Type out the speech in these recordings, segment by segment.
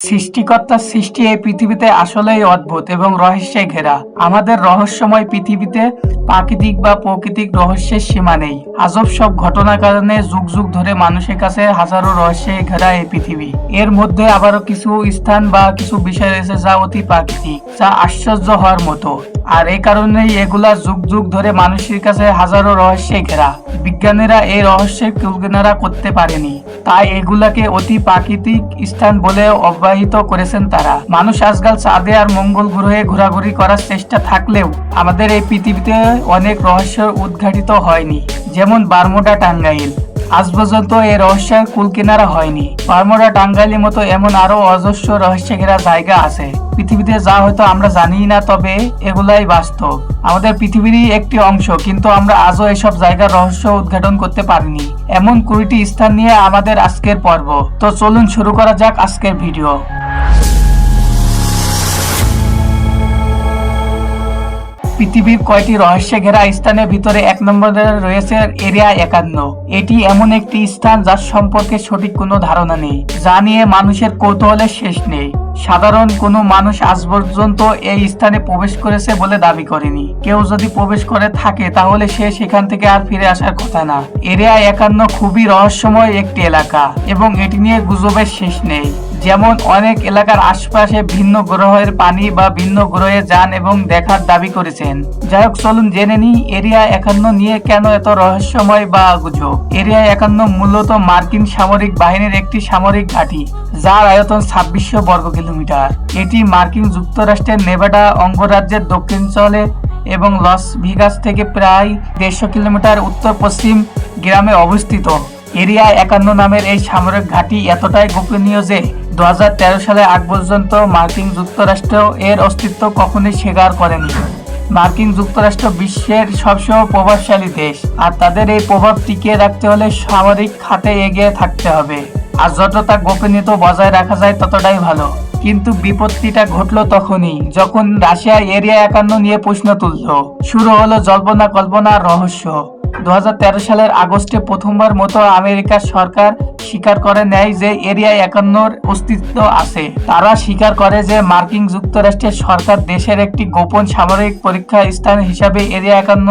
সৃষ্টিকর্তার সৃষ্টি এই পৃথিবীতে আসলেই অদ্ভুত এবং রহস্যে ঘেরা। আমাদের রহস্যময় পৃথিবীতে প্রাকৃতিক বা প্রকৃতিক রহস্যের সীমা নেই। আজব সব ঘটনার কারণে যুগ যুগ ধরে মানুষের কাছে হাজারো রহস্যে ঘেরা এই পৃথিবী। এর মধ্যে আবারও কিছু স্থান বা কিছু বিষয় রয়েছে যা অতি প্রাকৃতিক, যা আশ্চর্য হওয়ার মতো। আর এই কারণেই এগুলা যুগ যুগ ধরে মানুষের কাছে হাজারো রহস্যে ঘেরা। বিজ্ঞানীরা এই রহস্যের কুলকিনারা করতে পারেনি। তাই এগুলাকে অতি প্রাকৃতিক স্থান বলে অব্যাহিত করেছেন তারা। মানুষ আজকাল চাঁদে আর মঙ্গল গ্রহে ঘোরাঘুরি করার চেষ্টা থাকলেও আমাদের এই পৃথিবীতে অনেক রহস্য উদ্ঘাটিত হয়নি, যেমন বারমুডা টাঙ্গাইল। আজ পর্যন্ত এই রহস্যের কুলকিনারা হয়নি। বারমুডা টাঙ্গাইলের মতো এমন আরও অজস্র রহস্য ঘেরা জায়গা আছে। পৃথিবীতে যা হয়তো আমরা জানি না, তবে এগুলাই বাস্তব। আমাদের পৃথিবীরই একটি অংশ, কিন্তু আমরা আজও এসব জায়গার রহস্য উদ্ঘাটন করতে পারিনি। এমন কুড়িটি স্থান নিয়ে আমাদের আজকের পর্ব। তো চলুন শুরু করা যাক আজকের ভিডিও। পৃথিবীর কয়টি রহস্যে ঘেরা স্থানের ভিতরে এক নম্বরে রয়েছে এরিয়া একান্ন। এটি এমন একটি স্থান যার সম্পর্কে সঠিক কোনো ধারণা নেই, যা নিয়ে মানুষের কৌতূহলের শেষ নেই। সাধারণ কোনো মানুষ আজ পর্যন্ত এই স্থানে প্রবেশ করেছে বলে দাবি করেনি। কেউ যদি প্রবেশ করে থাকে, তাহলে সে সেখান থেকে আর ফিরে আসার কথা না। এরিয়া একান্ন খুবই রহস্যময় একটি এলাকা, এবং এটি নিয়ে গুজবের শেষ নেই। যেমন অনেক এলাকার আশপাশে ভিন্ন গ্রহের পানি বা ভিন্ন গ্রহে যান এবং দেখার দাবি করেছেন। যাই হোক, চলুন জেনে নিই এরিয়া একান্ন নিয়ে কেন এত রহস্যময় বা গুজব এরিয়া একান্ন মূলত মার্কিন সামরিক বাহিনীর একটি সামরিক ঘাঁটি, যার আয়তন ছাব্বিশশো বর্গ কিলোমিটার। এটি মার্কিন যুক্তরাষ্ট্রের নেভাডা অঙ্গরাজ্যের দক্ষিণাঞ্চলে এবং লস ভিগাস থেকে প্রায় দেড়শো কিলোমিটার উত্তর পশ্চিম গ্রামে অবস্থিত। এরিয়া একান্ন নামের এই সামরিক ঘাঁটি এতটাই গোপনীয় যে দু সালে আগ পর্যন্ত মার্কিন যুক্তরাষ্ট্র এর অস্তিত্ব কখনোই স্বীকার করেনি। মার্কিন যুক্তরাষ্ট্র বিশ্বের সবসময় প্রভাবশালী দেশ, আর তাদের এই প্রভাব টিকিয়ে রাখতে হলে সামরিক খাতে এগিয়ে থাকতে হবে। আর যতটা গোপনীয়তা বজায় রাখা যায় ততটাই ভালো। কিন্তু বিপত্তিটা ঘটলো তখনই, যখন রাশিয়া এরিয়া একান্ন নিয়ে প্রশ্ন তুললো। শুরু হলো জল্পনা কল্পনা রহস্য। দু হাজার তেরো সালের আগস্টে প্রথমবার মতো আমেরিকার সরকার স্বীকার করে নেয় যে এরিয়া একান্নর অস্তিত্ব আছে। তারা স্বীকার করে যে মার্কিন যুক্তরাষ্ট্রের সরকার দেশের একটি গোপন সামরিক পরীক্ষা স্থান হিসাবে এরিয়া একান্ন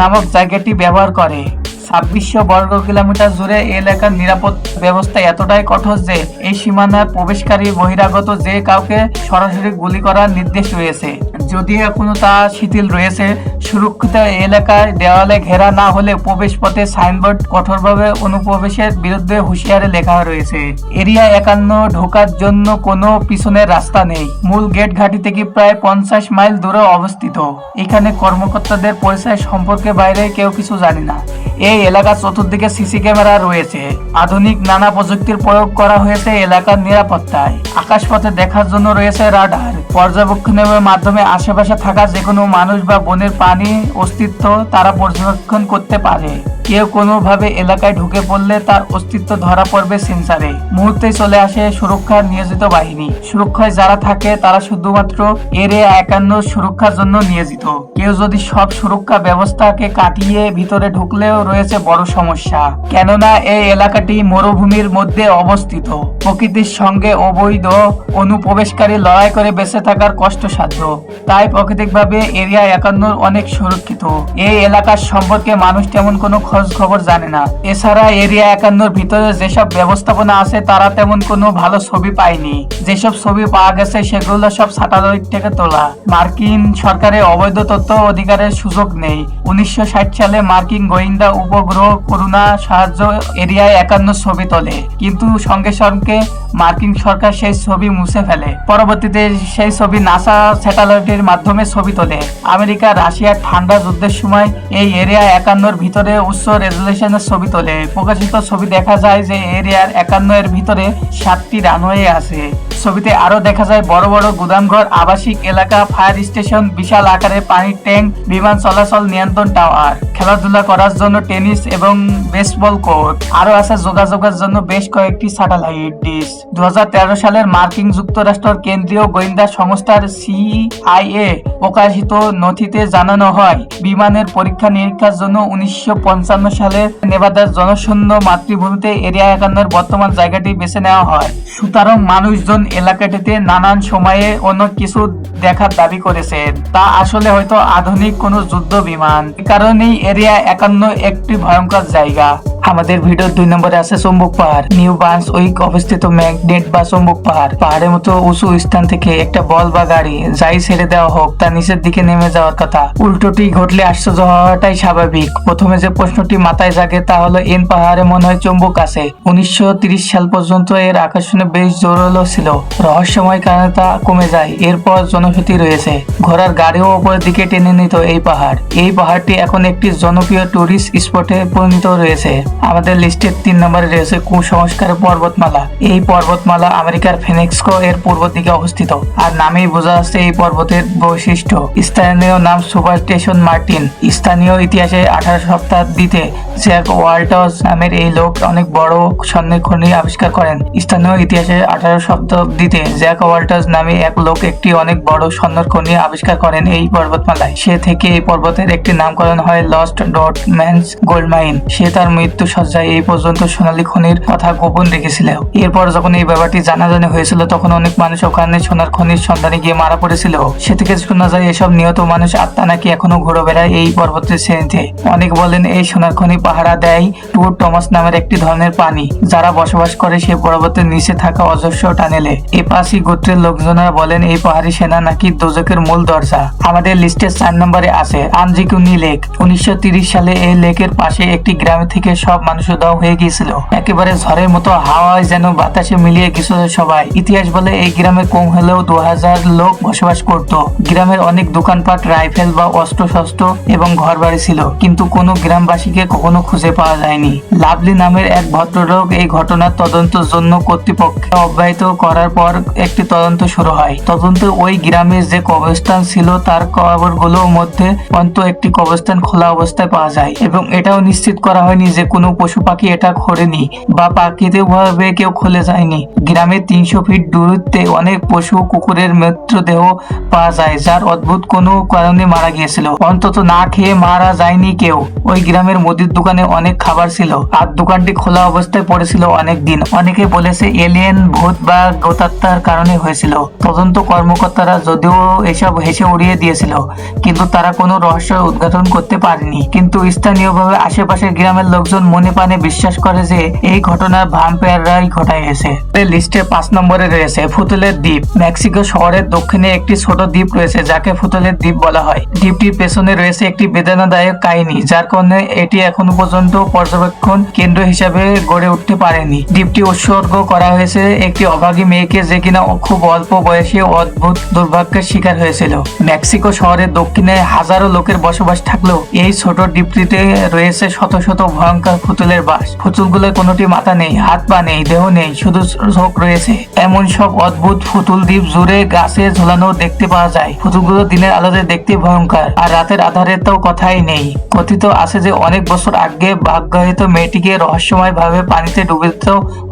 নামক জায়গাটি ব্যবহার করে। ছাব্বিশশো বর্গ কিলোমিটার জুড়ে এলাকার নিরাপদ ব্যবস্থা এতটাই কঠোর যে এই সীমানার প্রবেশকারী বহিরাগত যে কাউকে সরাসরি গুলি করার নির্দেশ রয়েছে। যদিও এখনও তা শিথিল রয়েছে, সুরক্ষিত এলাকায় দেওয়ালে ঘেরা না হলে প্রবেশ পথে সাইনবোর্ড কঠোরভাবে অনুপ্রবেশের বিরুদ্ধে হুঁশিয়ারে লেখা রয়েছে। এরিয়া একান্ন ঢোকার জন্য কোনো পিছনের রাস্তা নেই। মূল গেট ঘাটি থেকে প্রায় পঞ্চাশ মাইল দূরে অবস্থিত। এখানে কর্মকর্তাদের পরিচয় সম্পর্কে বাইরে কেউ কিছু জানি না। এই এলাকার চতুর্দিকে সিসি ক্যামেরা রয়েছে। আধুনিক নানা প্রযুক্তির প্রয়োগ করা হয়েছে এলাকার নিরাপত্তায়। আকাশপথে দেখার জন্য রয়েছে রাডার। পর্যবেক্ষণের মাধ্যমে আশেপাশে থাকা যে কোনো মানুষ বা বনের পানি, অস্তিত্ব তারা পর্যবেক্ষণ করতে পারে। কেউ কোনোভাবে এলাকায় ঢুকে পড়লে তার অস্তিত্ব ধরা পড়বে সেন্সারে। মুহূর্তে চলে আসে সুরক্ষা নিয়োজিত বাহিনী। সুরক্ষায় যারা থাকে, তারা শুধুমাত্র এরিয়া একান্ন সুরক্ষার জন্য নিয়োজিত। কেউ যদি সব সুরক্ষা ব্যবস্থাকে কাটিয়ে ভিতরে ঢুকলেও রয়েছে বড় সমস্যা। কেননা, এই এলাকাটি মরুভূমির মধ্যে অবস্থিত। প্রকৃতির সঙ্গে অবৈধ অনুপ্রবেশকারী লড়াই করে বেঁচে থাকার কষ্টসাধ্য। তাই প্রাকৃতিকভাবে এরিয়া একান্ন অনেক সুরক্ষিত। এই এলাকার সম্পর্কে মানুষ তেমন কোনো খোঁজ খবর জানে না। এছাড়া এরিয়া একান্নর ভিতরে যেসব ব্যবস্থাপনা আছে, তারা তেমন কোনো ভালো ছবি পায়নি। যেসব ছবি পাওয়া গেছে, সেগুলো সব স্যাটেলাইট থেকে তোলা। মার্কিন সরকারের অবৈধ তথ্য অধিকারের সুযোগ নেই। উনিশশো সালে মার্কিন গোয়েন্দা উপগ্রহ করুণা সাহায্য এরিয়ায় একান্ন ছবি তোলে। কিন্তু সঙ্গে সঙ্গে মার্কিন সরকার সেই ছবি মুছে ফেলে। পরবর্তীতে সেই ছবি নাসা স্যাটেলাইটের মাধ্যমে ছবি তোলে। আমেরিকা রাশিয়ার ঠান্ডা যুদ্ধের সময় এই এরিয়া একান্নর ভিতরে উচ্চ রেজুলেশনের ছবি তোলে। প্রকাশিত ছবি দেখা যায় যে এরিয়ার একান্ন এর ভিতরে সাতটি রানওয়ে আছে। ছবিতে আরও দেখা যায় বড় বড় গুদামঘর, আবাসিক এলাকা, ফায়ার স্টেশন, বিশাল আকারের পানির ট্যাঙ্ক, বিমান চলাচল নিয়ন্ত্রণ টাওয়ার, খেলাধুলা করার জন্য টেনিস এবং বেসবল কোর্ট। আরও আছে যোগাযোগের জন্য বেশ কয়েকটি স্যাটেলাইট ডিশ। দু সালের মার্কিন যুক্তরাষ্ট্রের কেন্দ্রীয় গোয়েন্দা সংস্থার সিআইএ প্রকাশিত নথিতে জানানো হয়, বিমানের পরীক্ষা নিরীক্ষার জন্য উনিশশো পঞ্চাশ সালে নেভাদার জনশূন্য মাতৃভূমিতে এরিয়া একান্নর বর্তমান জায়গাটি বেছে নেওয়া হয়। সুতরাং মানুষজন এলাকাটিতে নানান সময়ে অন্য কিছু দেখার দাবি করেছে। তা আসলে হয়তো আধুনিক কোনো যুদ্ধ বিমান। কারণ কারণেই এরিয়া একান্ন একটি ভয়ঙ্কর জায়গা। আমাদের ভিডিওর দুই নম্বরে আছে চম্বুক পাহাড়। নিউ বার্নস উইক অবস্থিত ম্যাগনেট বা চম্বুক পাহাড়। পাহাড়ের মতো উঁচু স্থান থেকে একটা বল বা গাড়ি যাই ছেড়ে দেওয়া হোক, তা নিচের দিকে নেমে যাওয়ার কথা। উল্টোটি ঘটলে আশ্চর্য হওয়াটাই স্বাভাবিক। প্রথমে যে প্রশ্নটি মাথায় জাগে তা হলো, এন পাহাড়ে মনে হয় চম্বুক আছে। উনিশশো সাল পর্যন্ত এর আকর্ষণে বেশ জোরালো ছিল। রহস্যময় কারণে তা কমে যায়। এরপর জনশ্রুতি রয়েছে। ঘোড়ার গাড়িও উপরের দিকে টেনে নিত এই পাহাড়। এই পাহাড়টি এখন একটি জনপ্রিয় টুরিস্ট স্পটে পরিণত রয়েছে আমাদের লিস্টের তিন নম্বরে রয়েছে কুসংস্কার পর্বতমালা। এই পর্বতমালা আমেরিকার ফিনিক্সকো এর পূর্ব দিকে অবস্থিত। আর নামেই বোঝা যাচ্ছে এই পর্বতের বৈশিষ্ট্য। স্থানীয় নাম সুপার স্টেশন মার্টিন। স্থানীয় ইতিহাসে আঠারো শতাব্দীতে জ্যাক ওয়াল্টস নামের এই লোক অনেক বড় স্বর্ণের খনি আবিষ্কার করেন। স্থানীয় ইতিহাসে আঠারো শতাব্দীতে জ্যাক ওয়াল্টস নামে এক লোক একটি অনেক বড় স্বর্ণের খনি আবিষ্কার করেন এই পর্বতমালায়। সে থেকে এই পর্বতের একটি নামকরণ হয় Lost Dutchman's gold mine সে তার মৃত্যু সজ্জায় এই পর্যন্ত সোনালী খনির কথা গোপন রেখেছিল। এরপর যখন এই ব্যাপারটি জানাজানি হয়েছিল, তখন অনেক মানুষ ওখানে সোনার খনির সন্ধানে গিয়ে মারা পড়েছিল। সে থেকে শোনা যায় এসব নিহত মানুষ আত্মা নাকি এখনও ঘুরে বেড়ায় এই পর্বতের শ্রেণীতে। অনেক বলেন, এই সোনার খনি পাহারা দেয় টুর টমাস নামের একটি ধরনের পানি। যারা বসবাস করে সে পর্বতের নিচে থাকা অজস্র টানেলে। এপাসি গোত্রের লোকজনেরা বলেন, এই পাহাড়ি সেনা নাকি দোজকের মূল দরজা। আমাদের লিস্টের চার নম্বরে আছে আনজিকুনি লেক। উনিশশো সালে এই লেকের পাশে একটি গ্রামে থেকে সব মানুষ উধাও হয়ে গিয়েছিল। একেবারে ঝড়ের মতো হাওয়ায় যেন বাতাসে মিলিয়ে গেছিল সবাই। ইতিহাস বলে এই গ্রামে কম হলেও দু হাজার লোক বসবাস করত। গ্রামের অনেক দোকানপাট, রাইফেল বা অস্ত্র শস্ত্র এবং ঘর বাড়ি ছিল। কিন্তু কোনো গ্রামবাসীকে কখনো খুঁজে পাওয়া যায়নি। লাভলি নামের এক ভদ্রলোক এই ঘটনার তদন্তের জন্য কর্তৃপক্ষকে অব্যাহত করার পর একটি তদন্ত শুরু হয়। তদন্ত ওই গ্রামে যে কবরস্থান ছিল, তার কবরগুলোর মধ্যে অন্ত একটি কবরস্থান খোলা অবস্থায় পাওয়া যায় এবং এটাও নিশ্চিত করা হয়নি যে কোনো পশু পাখি এটা খোরেনি বা প্রাকৃতিক ভাবে কেউ খুলে যায়নি। গ্রামের তিনশো ফিট দূরত্বে অনেক পশু কুকুরের মৃতদেহ পাওয়া যায়, যার অদ্ভুত কোনো কারণে মারা গিয়েছিল। অন্তত না খেয়ে মারা যায়নি কেউ। ওই গ্রামের মুদির দোকানে অনেক খাবার ছিল আর দোকানটি খোলা অবস্থায় পড়েছিল অনেক দিন অনেকে বলেছে এলিয়েন, ভূত বা গোতাত্মার কারণে হয়েছিল। তদন্ত কর্মকর্তারা যদিও এসব হেসে উড়িয়ে দিয়েছিল, কিন্তু তারা কোনো রহস্য উদ্ঘাটন করতে পারেনি। কিন্তু স্থানীয়ভাবে আশেপাশের গ্রামের লোকজন মনে প্রাণে বিশ্বাস করে যে এই ঘটনা ভাম্পায়াররাই ঘটাইয়েছে এই লিস্টে পাঁচ নম্বরে রয়েছে ফুতুলের দ্বীপ। মেক্সিকো শহরের দক্ষিণে একটি ছোট দ্বীপ রয়েছে যাকে ফুতুলের দ্বীপ বলা হয়। দ্বীপটির পেছনে রয়েছে একটি বেদনাদায়ক কাহিনী, যার কারণে এটি এখনও পর্যন্ত পর্যবেক্ষণ কেন্দ্র হিসাবে গড়ে উঠতে পারেনি। দ্বীপটি উৎসর্গ করা হয়েছে একটি অভাগী মেয়েকে যে কিনা খুব অল্প বয়সে অদ্ভুত দুর্ভাগ্যের শিকার হয়েছিল। মেক্সিকো শহরের দক্ষিণে হাজারো লোকের বসবাস থাকলেও এই ছোট দ্বীপটিতে রয়েছে শত শত ভয়ঙ্কর পুতুলের বাস। পুতুলগুলোর কোনোটি মাথা নেই, হাত পা নেই, দেহ নেই, শুধু চোখ রয়েছে। এমন সব অদ্ভুত পুতুল দ্বীপ জুড়ে গাছে ঝোলানো দেখতে পাওয়া যায়। পুতুলগুলো দিনের আলোতে দেখতে ভয়ঙ্কর, আর রাতের আধারে তো কথাই নেই। কথিত আছে যে অনেক বছর আগে ভাগ্যহিত মেয়েটিকে রহস্যময় ভাবে পানিতে ডুবিত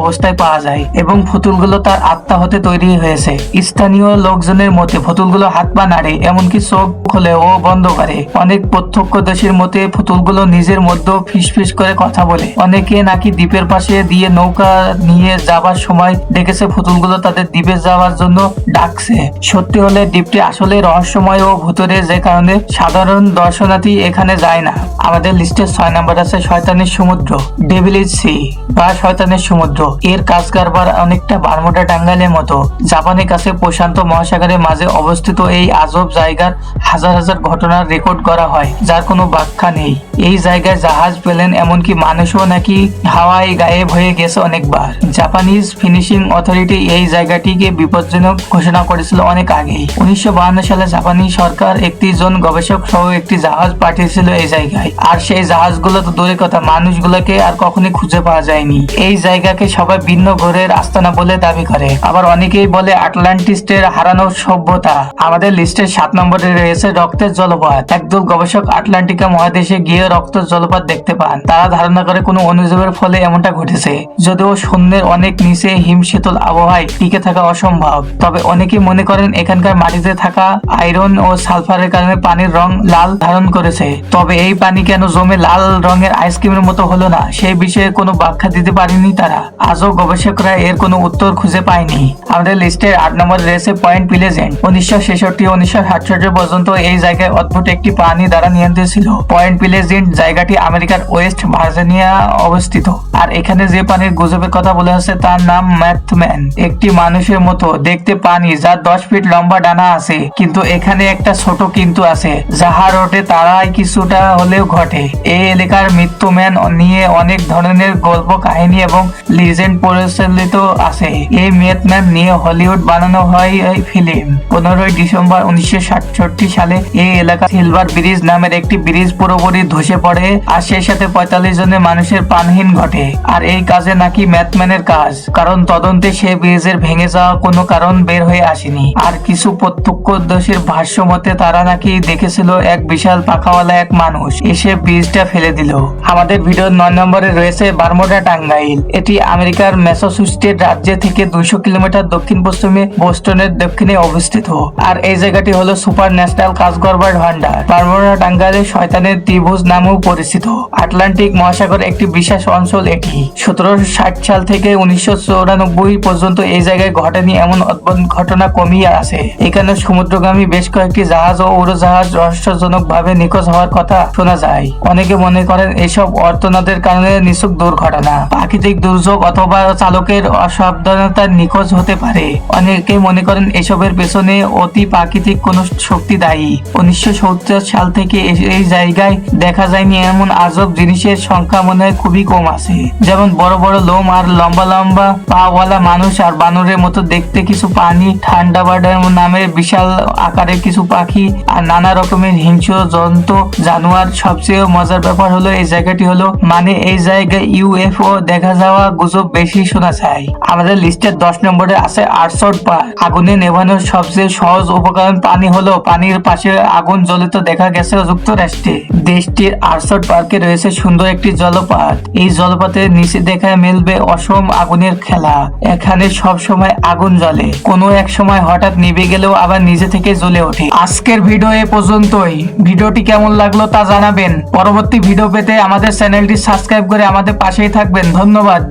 অবস্থায় পাওয়া যায়, এবং পুতুলগুলো তার আত্মা হতে তৈরি হয়েছে। স্থানীয় লোকজনের মতে পুতুলগুলো হাত পা নাড়ে, এমনকি চোখ খোলে ও বন্ধ করে। অনেক প্রত্যক্ষদর্শীর মতে পুতুলগুলো নিজের মধ্যে ফিসফিস করে কথা বলে। অনেকে নাকি দ্বীপের পাশে দিয়ে নৌকা নিয়ে যাবার সময় দেখেছে, পুতুলগুলো তাদের দ্বীপে যাওয়ার জন্য ডাকছে। সত্যি হলে দ্বীপটি আসলে রহস্যময় ও ভুতুরে যে কারণে সাধারণ দর্শনার্থী এখানে যায় না। আমাদের লিস্টে ছয় নাম্বার আছে শয়তানের সমুদ্র ডেভিলিজ সি বা শয়তানের সমুদ্র। এর কাজ কারবার অনেকটা বারমোটা টাঙ্গাইলের মতো। জাপানের কাছে প্রশান্ত মহাসাগরের মাঝে অবস্থিত এই আজব জায়গার হাজার হাজার ঘটনার রেকর্ড করা হয়, যার কোনো ব্যাখ্যা নেই। এই জায়গায় জাহাজ পেলেন এমনকি মানুষও নাকি হাওয়ায় গায়েব হয়ে গেছে অনেকবার। জাপানিজ ফিনিশিং অথরিটি এই জায়গাটিকে বিপজ্জনক ঘোষণা করেছিল অনেক আগেই। উনিশশো সালে জাপানি সরকার একটি জন গবেষক সহ একটি জাহাজ পাঠিয়েছিল এই জায়গায়। আর সেই জাহাজগুলো তো দূরের কথা, মানুষগুলোকে আর কখনই খুঁজে পাওয়া যায়নি। এই জায়গাকে সবাই ভিন্ন ঘরের আস্তানা বলে দাবি করে। আবার অনেকেই বলে আটলান্টিস্টের হারানো সভ্যতা। আমাদের লিস্টের সাত নম্বরে রয়েছে রক্তের জলপাত একদল গবেষক আটলান্টিকা মহাদেশে গিয়ে রক্তের জলপাত দেখতে পান। তারা ধারণা করে কোনো অনুযোগের ফলে এমনটা ঘটেছে। যদিও শূন্যের অনেক নিচে হিম শীতল আবহাওয়ায় টিকে থাকা অসম্ভব। তবে অনেকেই মনে করেন এখানকার মাটিতে থাকা আয়রন ও সালফারের কারণে পানির রং লাল ধারণ করেছে। তবে এই পানি কেন জমে লাল রঙের আইসক্রিমের মতো হলো না সেই বিষয়ে কোনো ব্যাখ্যা দিতে পারেনি তারা। আজও গবেষকরা এর কোনো উত্তর খুঁজে পায়নি। আমাদের লিস্টের আট নম্বর রয়েছে পয়েন্ট প্লেজেন্ট উনিশশো ছেষট্টি, উনিশশো সাতষট্টি পর্যন্ত এই জায়গায় অদ্ভুত একটি প্রাণী দ্বারা নিয়ন্ত্রিত ছিল। পয়েন্ট প্লেজেন্ট জায়গাটি আমেরিকার ওয়েস্ট ভার্জিনিয়া অবস্থিত। আর এখানে যে পানির গুজবের কথা বলে আছে তার নাম ম্যাথম্যান। একটি মানুষের মতো দেখতে পানি যার দশ ফিট লম্বা ডানা আছে, কিন্তু এখানে একটা ছোট কিন্তু আছে যাহার ওঠে তারাই কিছুটা হলেও ঘটে। এই এলাকার মৃত্যুম্যান নিয়ে অনেক ধরনের গল্প, কাহিনী এবং লিজেন্ড পরিচালিত আছে। এই ম্যাথম্যান নিয়ে হলিউড বানানো হয় এই ফিল্ম। পনেরোই ডিসেম্বর উনিশশো সাতষট্টি সালে এই এলাকা সিলভার ব্রিজ নামের একটি ব্রিজ পুরোপুরি ধসে পড়ে, আর সেই সাথে পঁয়তাল্লিশ জনের মানুষের প্রাণহীন ঘটে। আর এই কাজে নাকি ম্যাথম্যানের কাজ। কারণ তদন্তে সে ব্রিজের ভেঙে যাওয়া কোনো কারণ বের হয়ে আসেনি। আর কিছু প্রত্যক্ষদর্শীর ভাষ্য মতে তারা নাকি দেখেছিল এক বিশাল পাখাওয়ালা এক মানুষ এসে ব্রিজটা ফেলে দিল। আমাদের ভিডিওর নয় নম্বরে রয়েছে বারমোডা টাঙ্গাইল। এটি আমেরিকার ম্যাসাচুসেটস রাজ্য থেকে দুইশো কিলোমিটার দক্ষিণ পশ্চিমে বোস্টনের দক্ষিণে অবস্থিত। আর এই জায়গাটি হলো সুপার ন্যাশনাল কাজ করবার ভান্ডার বারমোডা টাঙ্গাইলের শয়তানের ত্রিভুজ নামেও পরিচিত। আটলান্টিক মহাসাগর একটি বিশেষ অঞ্চল এটি। সতেরোশো ষাট সাল থেকে উনিশশো পর্যন্ত এই জায়গায় ঘটেনি এমন অদ্ভুত ঘটনা কমিয়ে আছে এখানে সমুদ্রগামী বেশ কয়েকটি জাহাজ ও উড়োজাহাজ রহস্যজনক ভাবে নিখোঁজ হওয়ার কথা শোনা যায়। অনেকে মনে করেন এসব অর্থনাদের কারণে নিছক দুর্ঘটনা, প্রাকৃতিক দুর্যোগ অথবা চালকের অসাবধানতার নিখোঁজ হতে পারে। অনেকে মনে করেন এসবের পেছনে অতি প্রাকৃতিক কোনো শক্তি দায়ী। উনিশশো সত্তর সাল থেকে এই জায়গায় দেখা যায়নি এমন আজব জিনিসের সংখ্যা। মনে হয় খুবই কম আছে। যেমন বড় বড় লোম আর লম্বা লম্বা পাওয়ালা মানুষ আর বানরের মতো দেখতে কিছু পানি, ঠান্ডা বার্ডের নামে বিশাল আকারের কিছু পাখি আর নানা রকমের হিংস্র জন্তু, জানোয়ার। সবচেয়ে মজার ব্যাপার হলো এই জায়গাটি হলো মানে এই জায়গায় ইউএফও দেখা যাওয়া গুজব বেশি শোনা যায়। আমাদের লিস্টের দশ নম্বরে আছে আটশট পার্ক। আগুনে নেভানোর সবচেয়ে সহজ উপকরণ পানি হলো, পানির পাশে আগুন জ্বলিত দেখা গেছে যুক্তরাষ্ট্রে। দেশটির আটশট পার্কে রয়েছে সুন্দর একটি জলপাত। এই জলপাতের নিচে দেখা মিলবে অসম আগুনের খেলা। এখানে সব সময় আগুন জ্বলে। কোনো এক সময় হঠাৎ নিভে গেলেও আবার নিজে থেকে জ্বলে ওঠে। আজকের ভিডিও এ পর্যন্তই। ভিডিওটি কেমন লাগল তা জানাবেন। পরবর্তী ভিডিও পেতে আমাদের চ্যানেলটি সাবস্ক্রাইব করে আমাদের পাশেই থাকবেন। ধন্যবাদ।